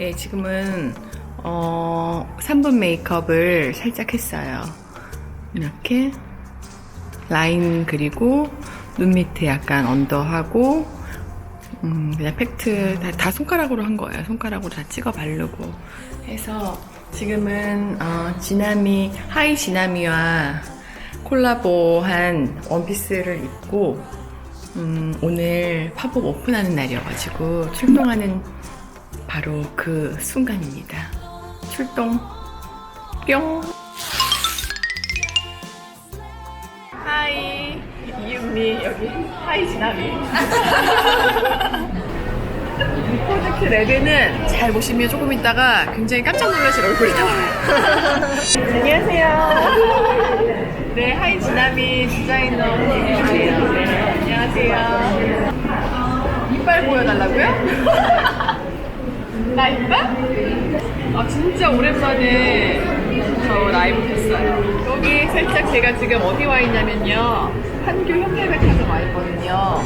네, 지금은 어, 3분 메이크업을 살짝 했어요. 이렇게 라인 그리고 눈 밑에 약간 언더하고 음, 그냥 팩트 다, 다 손가락으로 한 거예요. 손가락으로 다 찍어 바르고 해서 지금은 어, 지나미 하이 지나미와 콜라보한 원피스를 입고 음, 오늘 팝업 오픈하는 날이어가지고 출동하는 바로 그 순간입니다. 출동 뿅. 하이 이은미 여기 하이 지나미. 이 프로젝트 레드는 잘 보시면 조금 있다가 굉장히 깜짝 놀라실 얼굴이 나와요. 안녕하세요. 네, 하이 지나미 디자이너님이세요. 네, 안녕하세요. 이빨 보여달라고요? 나 이빨? 아, 진짜 오랜만에 저 라이브 했어요. 여기 살짝 제가 지금 어디 와 있냐면요. 한교 현대백화점 와 있거든요.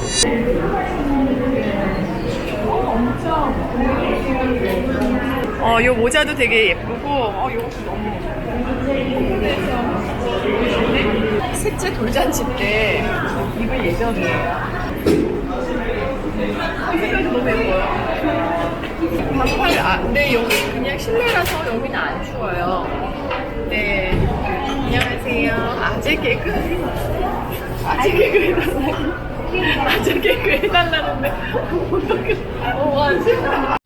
어, 요 모자도 되게 예쁘고, 어, 요것도 너무. 셋째 돌잔치 때 입을 예정이에요. 어, 색깔도 너무 예뻐요. 반팔, 아, 근데 여기 그냥 실내라서 여기는 안 추워요. 네. 안녕하세요. 아재 개그. 아재 개그 해달라고. 아재 개그 해달라는데. 어, 아재.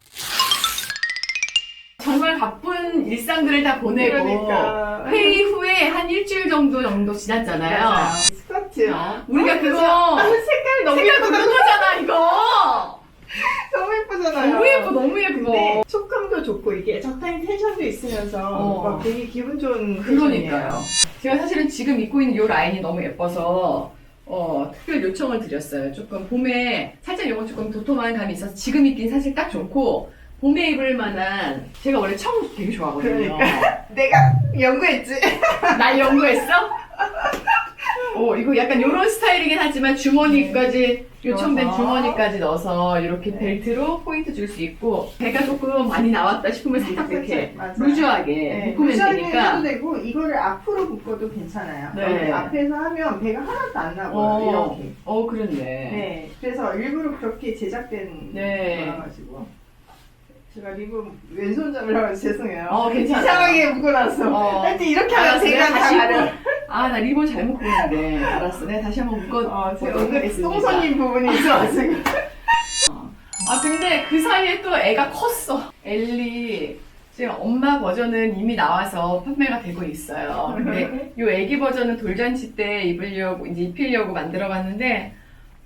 정말 바쁜 일상들을 다 보내고 그러니까. 회의 후에 한 일주일 정도 정도 지났잖아요. 스커트. 어? 우리가 그거 아, 색깔 너무 색깔. 너무 예쁘잖아 이거. 너무 예쁘잖아요. 너무 예뻐 너무 예뻐. 네, 촉감도 좋고 이게 적당히 텐션도 있으면서 어. 막 되게 기분 좋은 그러니까요. 제가 사실은 지금 입고 있는 이 라인이 너무 예뻐서 어, 특별 요청을 드렸어요. 조금 봄에 살짝 이건 조금 도톰한 감이 있어서 지금 입긴 사실 딱 좋고 봄에 입을 만한 제가 원래 청 되게 좋아하거든요. 그러니까. 내가 연구했지. 날 연구했어? 오, 이거 약간 이런 스타일이긴 하지만 주머니까지, 요청된 넣어서. 주머니까지 넣어서 이렇게 벨트로 포인트 줄 수 있고, 배가 조금 많이 나왔다 싶으면 살짝 이렇게 맞아요. 루즈하게 네, 묶으면 되니까. 해도 되고 이거를 앞으로 묶어도 괜찮아요. 네. 여기 앞에서 하면 배가 하나도 안 나고요. 어, 이렇게. 어, 그렇네. 네. 그래서 일부러 그렇게 제작된 네. 거라 가지고. 제가 리브 왼손잡이라고 해서 죄송해요. 어, 괜찮아요. 이상하게 묶어놨어. 어. 하여튼 이렇게 알았어, 하면 제가 내가 다 다시 가려. 아, 나 리본 잘못 보는데. 알았어. 내가 다시 한번 묶어 어, 제가 오늘. 똥손님 부분이 있어가지고. 아 근데 그 사이에 또 애가 컸어. 엘리 지금 엄마 버전은 이미 나와서 판매가 되고 있어요. 근데 이 애기 버전은 돌잔치 때 입으려고 이제 입히려고 만들어 봤는데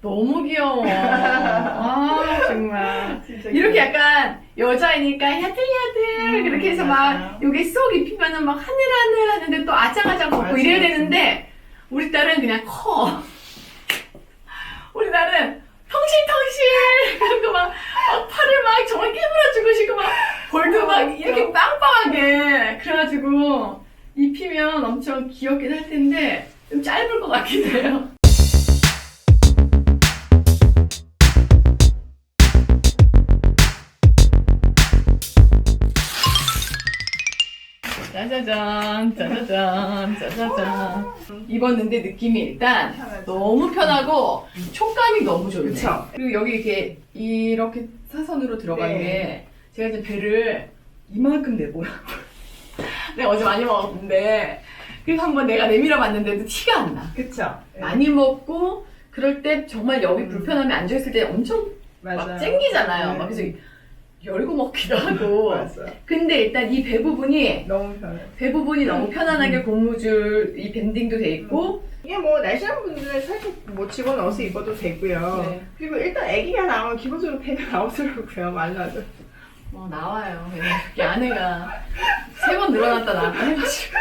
너무 귀여워. 아 정말 이렇게 약간 여자이니까 야들야들 음, 그렇게 해서 맞아요. 막 여기 쏙 입히면은 막 하늘하늘 하는데 또 아장아장 걷고 이래야. 되는데 우리 딸은 그냥 커. 우리 딸은 텅실텅실 그리고 막, 막 팔을 막 정말 깨물어주고 싶고 막 볼도 막 이렇게 빵빵하게 그래가지고 입히면 엄청 귀엽긴 할 텐데 좀 짧을 것 같긴 해요. 짜자잔, 짜자잔, 짜자잔. 입었는데 느낌이 일단 너무 편하고 촉감이 너무 좋네. 그쵸. 그리고 여기 이렇게 이렇게 사선으로 들어간 네. 게 제가 이제 배를 이만큼 내보여. 내가 어제 많이 먹었는데 그래서 한번 내가 내밀어 봤는데도 티가 안 나. 그쵸. 많이 먹고 그럴 때 정말 여기 음. 불편함이 앉아있을 때 엄청 막 쨍기잖아요. 네. 막 그래서 열고 먹기도 하고. 맞아. 근데 일단 이 배 부분이 너무 편해. 배 부분이 너무 편안하게 고무줄 이 밴딩도 돼 있고 이게 뭐 날씬한 분들은 살짝 뭐 집어넣어서 입어도 되고요. 네. 그리고 일단 아기가 나오면 기본적으로 배가 나오더라고요. 말라도. 어, 나와요. 그냥 그게 아내가 세 번 늘어났다 나왔다 해가지고.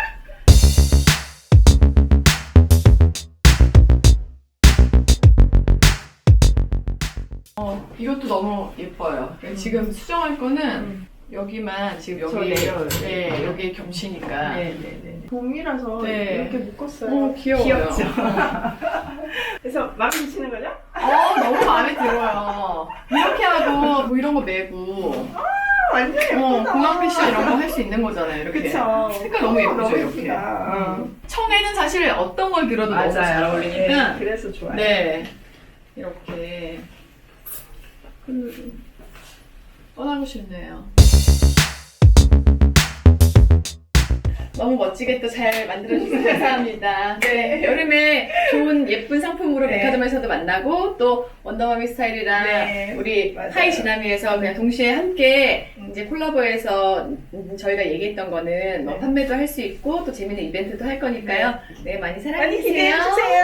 어, 이것도 너무 예뻐요. 지금 수정할 거는 음. 여기만 지금 저 여기 내려요. 네, 여기 겹치니까. 네네네. 봄이라서 네. 이렇게 묶었어요. 어, 귀여워요. 귀엽죠. 그래서 마음에 드시는 거죠? 어, 너무 마음에 들어요. 이렇게 하고 뭐 이런 거 메고. 완전 예쁘다. 어, 공항 패션 이런 거 할 수 있는 거잖아요. 이렇게. 그쵸. 색깔 너무 예쁘죠, 너무 이렇게. 예쁘다. 음. 청에는 사실 어떤 걸 길어도 너무 잘 어울리니까. 네, 그래서 좋아요. 네. 이렇게. 그, 떠나고 싶네요. 너무 멋지게 또 잘 만들어주셔서 감사합니다. 네, 여름에 좋은 예쁜 상품으로 네. 백화점에서도 만나고 또 원더마미 스타일이랑 네, 우리 맞아요. 하이 지나미에서 그냥 동시에 함께 이제 콜라보해서 음, 저희가 얘기했던 거는 뭐 네. 판매도 할 수 있고 또 재밌는 이벤트도 할 거니까요. 네, 많이 많이 사랑해주세요. 기대해 주세요.